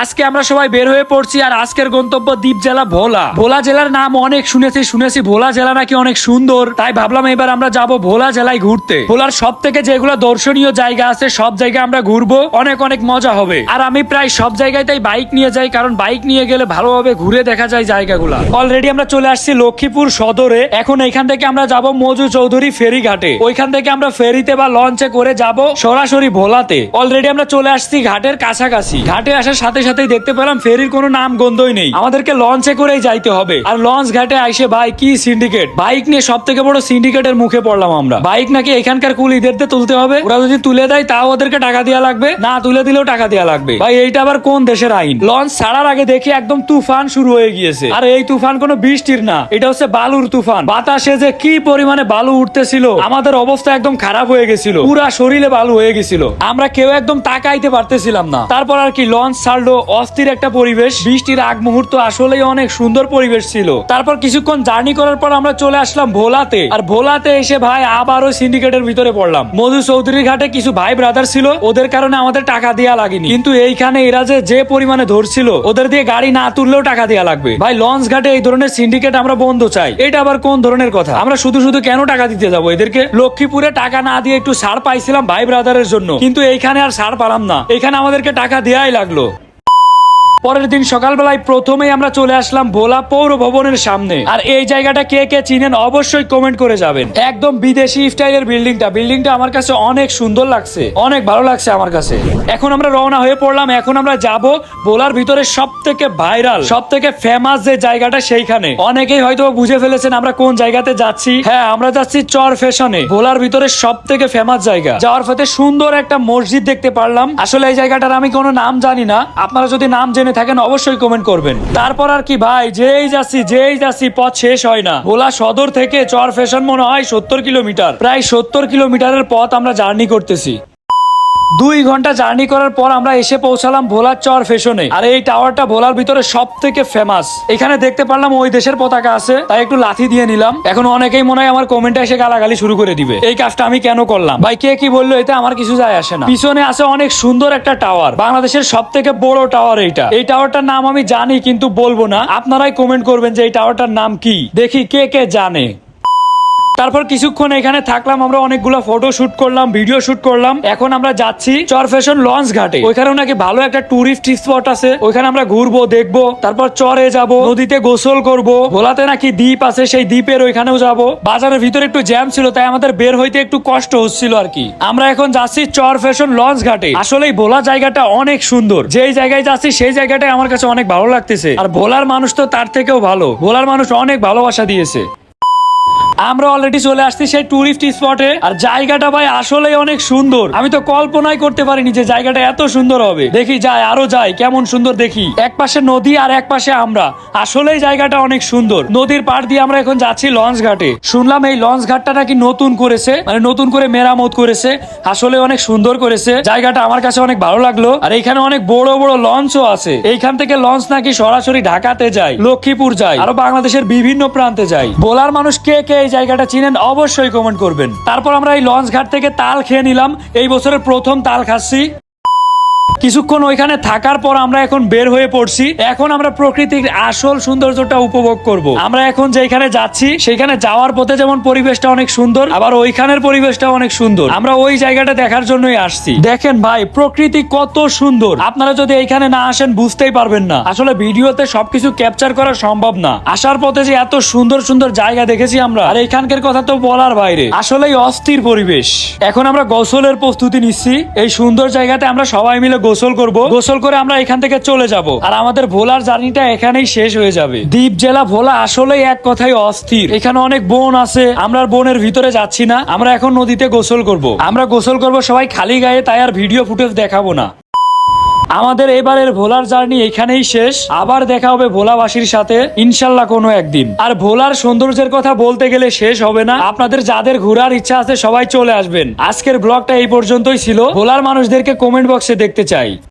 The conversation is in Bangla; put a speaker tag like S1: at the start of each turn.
S1: আজকে আমরা সবাই বের হয়ে পড়ছি আর আজকের গন্তব্য দ্বীপ জেলা ভোলা। ভোলা জেলার নাম অনেক শুনেছি শুনেছি ভোলা জেলা নাকি অনেক সুন্দর। তাই ভাবলাম এবার আমরা যাব ভোলা জেলায় ঘুরতে। ভোলার সব থেকে যেগুলো দর্শনীয় জায়গা আছে, সব জায়গায় আমরা ঘুরবো। অনেক অনেক মজা হবে। আর আমি প্রায় সব জায়গায় তাই বাইক নিয়ে যাই, কারণ বাইক নিয়ে গেলে ভালোভাবে ঘুরে দেখা যায় জায়গাগুলো। অলরেডি আমরা চলে আসছি লক্ষ্মীপুর সদরে। এখন এখান থেকে আমরা যাব মজু চৌধুরী ফেরি ঘাটে ওইখান থেকে আমরা ফেরিতে বা লঞ্চে করে যাব সরাসরি ভোলাতে। অলরেডি আমরা চলে আসছি ঘাটের কাছাকাছি। ঘাটে আসার সাথে সাথেই দেখতে পেলাম ফেরির কোনো নাম গন্ধই নেই। আমাদেরকে লঞ্চে করেই যাইতে হবে। আর লঞ্চ ঘাটে আইসে ভাই, কি সিন্ডিকেট বাইক নিয়ে সব থেকে বড় সিন্ডিকেটের মুখে পড়লাম আমরা। বাইক নাকি এখানকার কুলিদেরতে তুলতে হবে? ওরা যদি তুলে দেয়, তাও ওদেরকে টাকা দেওয়া লাগবে? না, তুলে দিলেও টাকা দেওয়া লাগবে। ভাই, এইটা আবার কোন দেশের আইন? লঞ্চ ছাড়ার আগে দেখি একদম তুফান শুরু হয়ে গিয়েছে। আর এই তুফান কোনো বৃষ্টির না। এটা হচ্ছে বালুর তুফান। বাতাসে যে কি পরিমাণে বালু উঠতেছিল, আমাদের অবস্থা একদম খারাপ হয়ে গেছিল। পুরা শরীরে বালু হয়ে গেছিল। আমরা কেউ একদম তাকাইতে পারতেছিলাম না। তারপর আর কি লঞ্চ ছাড়লো অস্থির একটা পরিবেশ। বৃষ্টির আগ মুহূর্ত আসলেই অনেক সুন্দর পরিবেশ ছিল। তারপর কিছুক্ষণ জার্নি করার পর আমরা চলে আসলাম ভোলাতে। আর ভোলাতে এসে ভাই আবারও সিন্ডিকেটের ভিতরে পড়লাম। মধু চৌধুরীর ঘাটে কিছু ভাই ব্রাদার ছিল। ওদের কারণে আমাদের টাকা দেওয়া লাগেনি। কিন্তু এইখানে এরা যে যে পরিমাণে ধরছিল, ওদের দিয়ে গাড়ি না তুললেও টাকা দেওয়া লাগবে। ভাই, লঞ্চ ঘাটে এই ধরনের সিন্ডিকেট আমরা বন্ধ চাই। এটা আবার কোন ধরনের কথা? আমরা শুধু শুধু কেন টাকা দিতে যাব এদেরকে? লক্ষ্মীপুরে টাকা না দিয়ে একটু সার পাইছিলাম ভাই ব্রাদারের জন্য। কিন্তু এইখানে আর সার পালাম না। এখানে আমাদেরকে টাকা দেওয়াই লাগল। পরের দিন সকালবেলায় প্রথমেই আমরা চলে আসলাম ভোলা পৌর ভবনের সামনে। আর এই জায়গাটা কে কে চিনেন অবশ্যই কমেন্ট করে যাবেন। একদম বিদেশি স্টাইলের বিল্ডিংটা। বিল্ডিংটা আমার কাছে অনেক সুন্দর লাগছে। অনেক ভালো লাগছে আমার কাছে। এখন আমরা রওনা হয়ে পড়লাম। এখন আমরা যাব ভোলার ভিতরে সব থেকে ভাইরাল সব থেকে ফেমাস যে জায়গাটা সেইখানে। অনেকেই হয়তো বুঝে ফেলেছেন আমরা কোন জায়গাতে যাচ্ছি। হ্যাঁ আমরা যাচ্ছি চর ফ্যাশনে। ভোলার ভিতরে সব থেকে ফেমাস জায়গা। যাওয়ার পথে সুন্দর একটা মসজিদ দেখতে পারলাম। আসলে এই জায়গাটার আমি কোনো নাম জানি না। আপনারা যদি নাম জেনে থাকেন, অবশ্যই কমেন্ট করবেন। তারপর আর কি ভাই, যেই যাচ্ছি যেই যাচ্ছি, পথ শেষ হয় না। ভোলা সদর থেকে চর ফ্যাশন মনে হয় সত্তর কিলোমিটার। প্রায় সত্তর কিলোমিটারের পথ আমরা জার্নি করতেছি। দুই ঘণ্টা জার্নি করার পর আমরা এসে পৌঁছালাম ভোলার চর ফেশনে আর এই টাওয়ারটা ভোলার ভিতরে সব থেকে ফেমাস এখানে দেখতে পারলাম ওই দেশের পতাকা আছে, তাই একটু লাথি দিয়ে নিলাম। এখন অনেকেই মনে হয় আমার কমেন্টে এসে গালাগালি শুরু করে দিবে। এই কাজটা আমি কেন করলাম? ভাই, কে কি বলল? এতে আমার কিছু যায় আসে না। পিছনে আছে অনেক সুন্দর একটা টাওয়ার, বাংলাদেশের সব থেকে বড় টাওয়ার এইটা। এই টাওয়ারটার নাম আমি জানি, কিন্তু বলব না। আপনারাই কমেন্ট করবেন যে এই টাওয়ারটার নাম কি। দেখি কে কে জানে। তারপর কিছুক্ষণ এখানে থাকলাম, আমরা অনেকগুলো ফটো শুট করলাম ভিডিও শুট করলাম। এখন আমরা যাচ্ছি চর ফ্যাশন লঞ্চ ঘাটে। ওইখানেও নাকি ভালো একটা টুরিস্ট স্পট আছে। ওইখানে আমরা ঘুরবো, দেখব, তারপর চরে যাব, নদীতে গোসল করব, ভোলাতে নাকি দ্বীপ আছে, সেই দ্বীপের ওইখানেও যাব। বাজারের ভিতরে একটু জ্যাম ছিল, তাই আমাদের বের হইতে একটু কষ্ট হচ্ছিল আর কি। আমরা এখন যাচ্ছি চর ফ্যাশন লঞ্চ ঘাটে। আসলে ভোলা জায়গাটা অনেক সুন্দর। যেই জায়গায় যাচ্ছি, সেই জায়গাটাই আমার কাছে অনেক ভালো লাগতেছে। আর ভোলার মানুষ তো তার থেকেও ভালো। ভোলার মানুষ অনেক ভালোবাসা দিয়েছে। আমরা অলরেডি চলে আসছি সেই টুরিস্ট স্পটে আর জায়গাটা ভাই আসলেই অনেক সুন্দর। আমি তো কল্পনাই করতে পারিনি যে জায়গাটা এত সুন্দর হবে। দেখি যাই আরও যাই কেমন সুন্দর দেখি। এক পাশে নদী আর এক পাশে আমরা। আসলেই জায়গাটা অনেক সুন্দর। নদীর পাড় দিয়ে আমরা এখন যাচ্ছি লঞ্চ ঘাটে। শুনলাম এই লঞ্চ ঘাটটা নাকি নতুন করেছে মানে নতুন করে মেরামত করেছে। আসলে অনেক সুন্দর করেছে। জায়গাটা আমার কাছে অনেক ভালো লাগল। আর এইখানে অনেক বড় বড় লঞ্চও আছে। এইখান থেকে লঞ্চ নাকি সরাসরি ঢাকাতে যায়, লক্ষ্মীপুর যায়, আরও বাংলাদেশের বিভিন্ন প্রান্তে যায়। বোলার মানুষ কে কে এই জায়গাটা চিনেন, অবশ্যই কমেন্ট করবেন। তারপর আমরা এই লঞ্চ ঘাট থেকে তাল খেয়ে নিলাম। এই বছরের প্রথম তাল খাচ্ছি। কিছুক্ষণ ওইখানে থাকার পর আমরা এখন বের হয়ে পড়ছি। এখন আমরা প্রকৃতির আসল সৌন্দর্যটা উপভোগ করব। আমরা এখন যেখানে যাচ্ছি, সেখানে যাওয়ার পথে যেমন পরিবেশটা অনেক সুন্দর, আবার ওইখানের পরিবেশটা অনেক সুন্দর। আমরা ওই জায়গাটা দেখার জন্যই আসছি। দেখেন ভাই, প্রকৃতি কত সুন্দর। আপনারা যদি এইখানে না আসেন, বুঝতেই পারবেন না। আসলে ভিডিওতে সবকিছু ক্যাপচার করা সম্ভব না। আসার পথে যে এত সুন্দর সুন্দর জায়গা দেখেছি আমরা, আর এইখানকার কথা তো বলার বাইরে। আসলেই অস্থির পরিবেশ। এখন আমরা গোসলের প্রস্তুতি নিচ্ছি। এই সুন্দর জায়গাতে আমরা সবাই মিলে গোসল করব। গোসল করে আমরা এখান থেকে চলে যাব। আর আমাদের ভোলার জার্নিটা এখানেই শেষ হয়ে যাবে। দ্বীপ জেলা ভোলা আসলে এক কথাই অস্থির। এখানে অনেক বন আছে, আমরা বোনের ভিতরে যাচ্ছি না। আমরা এখন নদীতে গোসল করব। আমরা গোসল করব সবাই খালি গায়ে, তাই আর ভিডিও ফুটেজ দেখাবো না। আমাদের এবারের ভোলার জার্নি এখানেই শেষ। আবার দেখা হবে ভোলাবাসীর সাথে, ইনশাল্লাহ কোনো একদিন। আর ভোলার সৌন্দর্যের কথা বলতে গেলে শেষ হবে না। আপনাদের যাদের ঘোরার ইচ্ছা আছে সবাই চলে আসবেন। আজকের ব্লগটা এই পর্যন্তই ছিল। ভোলার মানুষদেরকে কমেন্ট বক্সে দেখতে চাই।